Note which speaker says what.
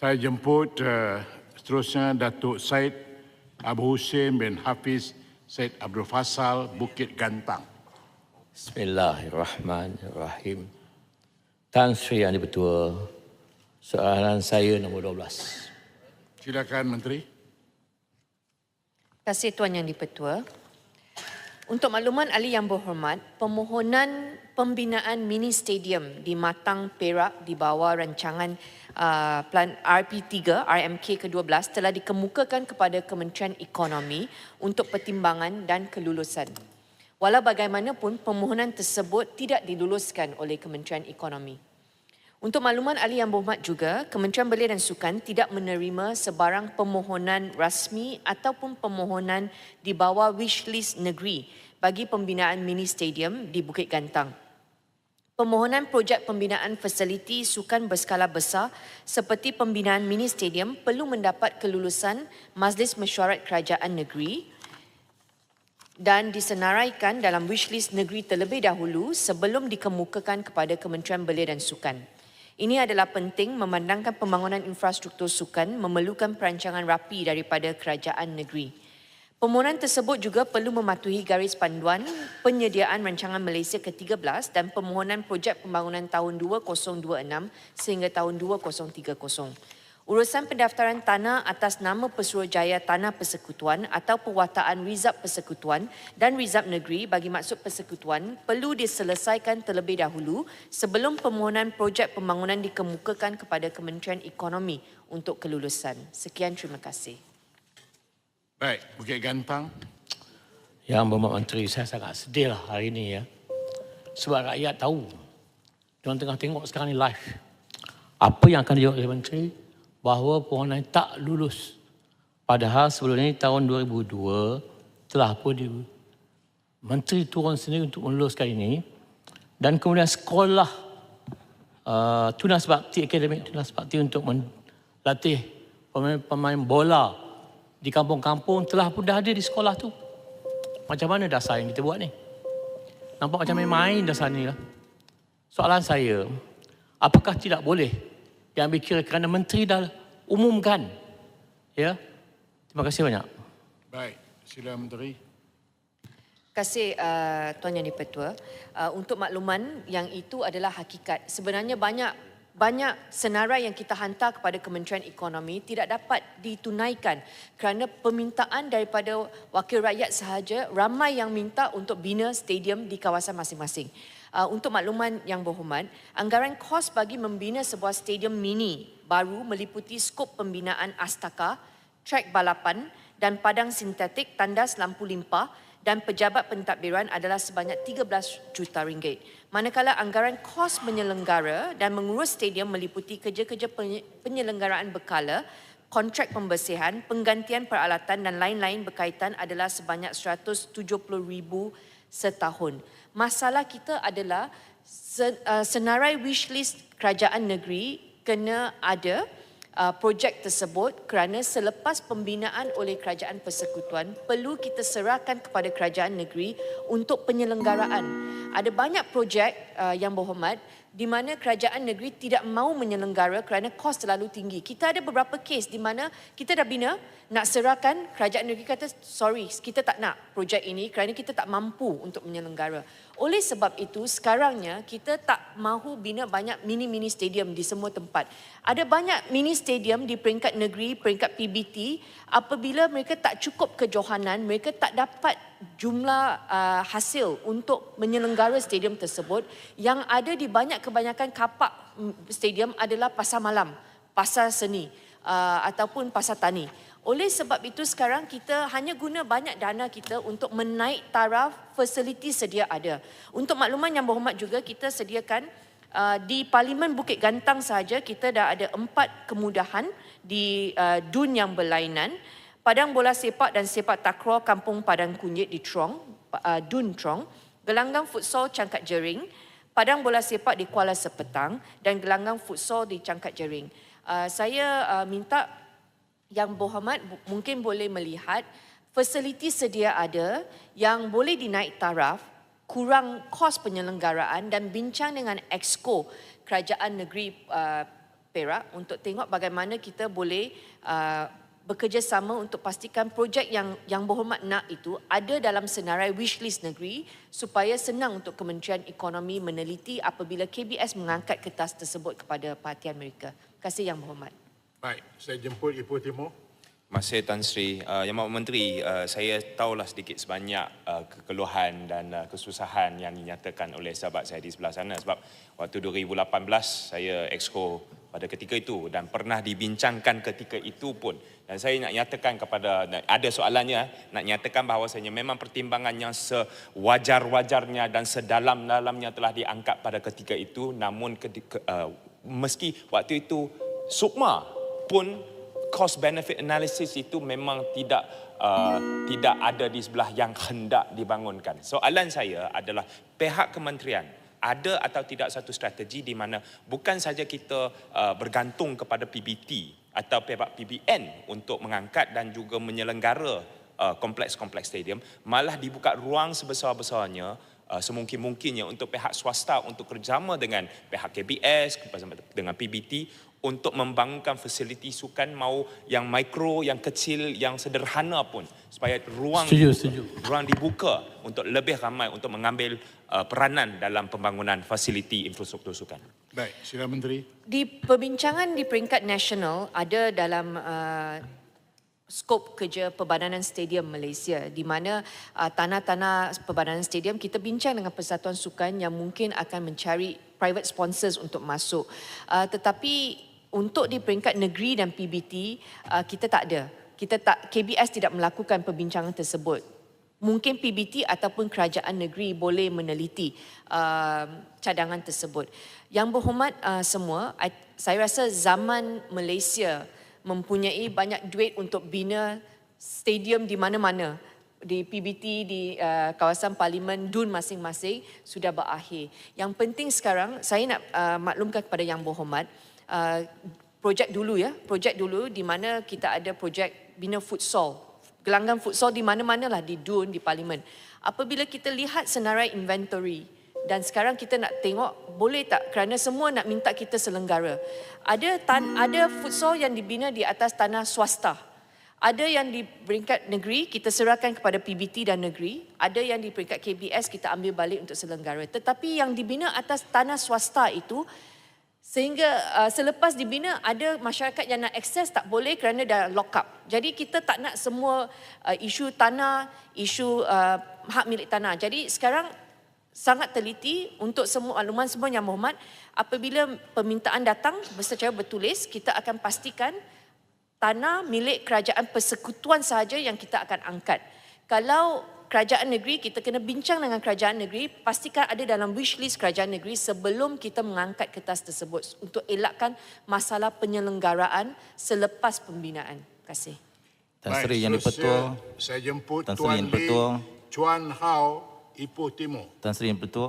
Speaker 1: Saya jemput uh, seterusnya Datuk Said Abu Hussein bin Hafiz Said Abdul Fasal Bukit Gantang.
Speaker 2: Bismillahirrahmanirrahim. Tan Sri Yang Dipertua, soalan saya nombor 12.
Speaker 1: Silakan Menteri.
Speaker 3: Terima kasih Tuan Yang Dipertua. Untuk makluman ahli yang berhormat, permohonan pembinaan mini stadium di Matang, Perak di bawah rancangan uh, plan RP3 RMK ke-12 telah dikemukakan kepada Kementerian Ekonomi untuk pertimbangan dan kelulusan. Walau bagaimanapun, permohonan tersebut tidak diluluskan oleh Kementerian Ekonomi. Untuk makluman ahli yang berhormat juga, Kementerian Belia dan Sukan tidak menerima sebarang permohonan rasmi ataupun permohonan di bawah wishlist negeri bagi pembinaan mini stadium di Bukit Gantang. Permohonan projek pembinaan fasiliti sukan berskala besar seperti pembinaan mini stadium perlu mendapat kelulusan Majlis Mesyuarat Kerajaan Negeri dan disenaraikan dalam wishlist negeri terlebih dahulu sebelum dikemukakan kepada Kementerian Belia dan Sukan. Ini adalah penting memandangkan pembangunan infrastruktur sukan memerlukan perancangan rapi daripada kerajaan negeri. Permohonan tersebut juga perlu mematuhi garis panduan penyediaan rancangan Malaysia ke-13 dan permohonan projek pembangunan tahun 2026 sehingga tahun 2030. Urusan pendaftaran tanah atas nama Pesuruhjaya Tanah Persekutuan atau pewataan Rizab Persekutuan dan Rizab Negeri bagi maksud persekutuan perlu diselesaikan terlebih dahulu sebelum permohonan projek pembangunan dikemukakan kepada Kementerian Ekonomi untuk kelulusan. Sekian, terima kasih.
Speaker 1: Baik, Bukit Gantang.
Speaker 2: Yang berhormat Menteri, saya sangat sedih lah hari ini ya. Sebab rakyat tahu. Diorang tengah tengok sekarang ni live. Apa yang akan dijawab oleh Menteri? Bahawa permohonan tak lulus. Padahal sebelum ini tahun 2002 telah pun di Menteri turun sendiri untuk meluluskan ini. Dan kemudian sekolah uh, Tunas Bakti Akademik Tunas Bakti untuk melatih pemain-pemain bola di kampung-kampung telah pun dah ada di sekolah tu. Macam mana dasar yang kita buat ni? Nampak macam main-main dasar ni lah. Soalan saya, apakah tidak boleh diambil kira kerana menteri dah umumkan? Ya. Terima kasih banyak.
Speaker 1: Baik, sila Menteri.
Speaker 3: Terima kasih uh, Tuan Yang Dipertua. Uh, untuk makluman yang itu adalah hakikat. Sebenarnya banyak banyak senarai yang kita hantar kepada Kementerian Ekonomi tidak dapat ditunaikan kerana permintaan daripada wakil rakyat sahaja ramai yang minta untuk bina stadium di kawasan masing-masing. Uh, untuk makluman yang berhormat, anggaran kos bagi membina sebuah stadium mini baru meliputi skop pembinaan astaka, trek balapan dan padang sintetik tandas lampu limpah dan pejabat pentadbiran adalah sebanyak 13 juta ringgit. Manakala anggaran kos menyelenggara dan mengurus stadium meliputi kerja-kerja penyelenggaraan berkala, kontrak pembersihan, penggantian peralatan dan lain-lain berkaitan adalah sebanyak 170 ribu setahun. Masalah kita adalah uh, senarai wishlist kerajaan negeri kena ada uh, projek tersebut kerana selepas pembinaan oleh kerajaan persekutuan perlu kita serahkan kepada kerajaan negeri untuk penyelenggaraan. Ada banyak projek uh, yang berhormat di mana kerajaan negeri tidak mahu menyelenggara kerana kos terlalu tinggi. Kita ada beberapa kes di mana kita dah bina, nak serahkan, kerajaan negeri kata, sorry, kita tak nak projek ini kerana kita tak mampu untuk menyelenggara. Oleh sebab itu, sekarangnya kita tak mahu bina banyak mini-mini stadium di semua tempat. Ada banyak mini stadium di peringkat negeri, peringkat PBT, apabila mereka tak cukup kejohanan, mereka tak dapat jumlah uh, hasil untuk menyelenggara stadium tersebut yang ada di banyak kebanyakan kapak mm, stadium adalah pasar malam, pasar seni uh, ataupun pasar tani. Oleh sebab itu sekarang kita hanya guna banyak dana kita untuk menaik taraf fasiliti sedia ada. Untuk makluman yang berhormat juga kita sediakan uh, di Parlimen Bukit Gantang sahaja kita dah ada empat kemudahan di uh, dun yang berlainan. Padang bola sepak dan sepak takraw Kampung Padang Kunyit di Trong, uh, Dun Trong, gelanggang futsal Cangkat Jering, padang bola sepak di Kuala Sepetang dan gelanggang futsal di Cangkat Jering. Uh, saya uh, minta yang berhormat mungkin boleh melihat fasiliti sedia ada yang boleh dinaik taraf, kurang kos penyelenggaraan dan bincang dengan exco kerajaan negeri uh, Perak untuk tengok bagaimana kita boleh uh, bekerjasama untuk pastikan projek yang yang berhormat nak itu ada dalam senarai wishlist negeri supaya senang untuk Kementerian Ekonomi meneliti apabila KBS mengangkat kertas tersebut kepada perhatian mereka. Terima kasih yang berhormat.
Speaker 1: Baik, saya jemput Ibu Timur.
Speaker 4: Kasih Tan Sri. Uh, Yang Mahu Menteri, uh, saya tahulah sedikit sebanyak uh, kekeluhan dan uh, kesusahan yang dinyatakan oleh sahabat saya di sebelah sana sebab waktu 2018 saya exco pada ketika itu dan pernah dibincangkan ketika itu pun dan saya nak nyatakan kepada ada soalannya nak nyatakan bahawasanya memang pertimbangan yang sewajar-wajarnya dan sedalam-dalamnya telah diangkat pada ketika itu namun ketika, uh, meski waktu itu sukma pun cost benefit analysis itu memang tidak uh, tidak ada di sebelah yang hendak dibangunkan. Soalan saya adalah pihak kementerian ada atau tidak satu strategi di mana bukan saja kita uh, bergantung kepada PBT atau pihak PBN untuk mengangkat dan juga menyelenggara uh, kompleks-kompleks stadium malah dibuka ruang sebesar-besarnya uh, semungkin-mungkinnya untuk pihak swasta untuk kerjasama dengan pihak KBS dengan PBT untuk membangunkan fasiliti sukan mau yang mikro, yang kecil, yang sederhana pun supaya ruang
Speaker 2: Setuju, setuju.
Speaker 4: ruang dibuka untuk lebih ramai untuk mengambil uh, peranan dalam pembangunan fasiliti infrastruktur sukan.
Speaker 1: Baik, sila Menteri.
Speaker 3: Di perbincangan di peringkat nasional ada dalam uh, skop kerja Perbadanan Stadium Malaysia di mana uh, tanah-tanah Perbadanan Stadium kita bincang dengan Persatuan Sukan yang mungkin akan mencari private sponsors untuk masuk. Uh, tetapi untuk di peringkat negeri dan PBT uh, kita tak ada. Kita tak KBS tidak melakukan perbincangan tersebut. Mungkin PBT ataupun kerajaan negeri boleh meneliti uh, cadangan tersebut. Yang berhormat uh, semua, I, saya rasa zaman Malaysia mempunyai banyak duit untuk bina stadium di mana-mana di PBT di uh, kawasan parlimen DUN masing-masing sudah berakhir. Yang penting sekarang saya nak uh, maklumkan kepada yang berhormat uh, projek dulu ya, projek dulu di mana kita ada projek bina futsal. Gelanggang futsal di mana-mana lah di DUN di parlimen. Apabila kita lihat senarai inventory dan sekarang kita nak tengok boleh tak kerana semua nak minta kita selenggara. Ada tan ada futsal yang dibina di atas tanah swasta. Ada yang di peringkat negeri kita serahkan kepada PBT dan negeri, ada yang di peringkat KBS kita ambil balik untuk selenggara. Tetapi yang dibina atas tanah swasta itu sehingga uh, selepas dibina ada masyarakat yang nak akses tak boleh kerana dah lock up. Jadi kita tak nak semua uh, isu tanah, isu uh, hak milik tanah. Jadi sekarang sangat teliti untuk semua makluman semua yang berhormat apabila permintaan datang secara bertulis kita akan pastikan tanah milik kerajaan persekutuan sahaja yang kita akan angkat. Kalau kerajaan negeri, kita kena bincang dengan kerajaan negeri, pastikan ada dalam wish list kerajaan negeri sebelum kita mengangkat kertas tersebut untuk elakkan masalah penyelenggaraan selepas pembinaan. Terima kasih.
Speaker 5: Tan
Speaker 1: Baik,
Speaker 5: Sri Yang di-Pertua,
Speaker 1: Saya jemput
Speaker 5: Tan Sri
Speaker 1: Tuan
Speaker 5: Yang di-Pertua.
Speaker 1: Chuan Hao, Ipoh Timur.
Speaker 5: Tan Sri Yang di-Pertua,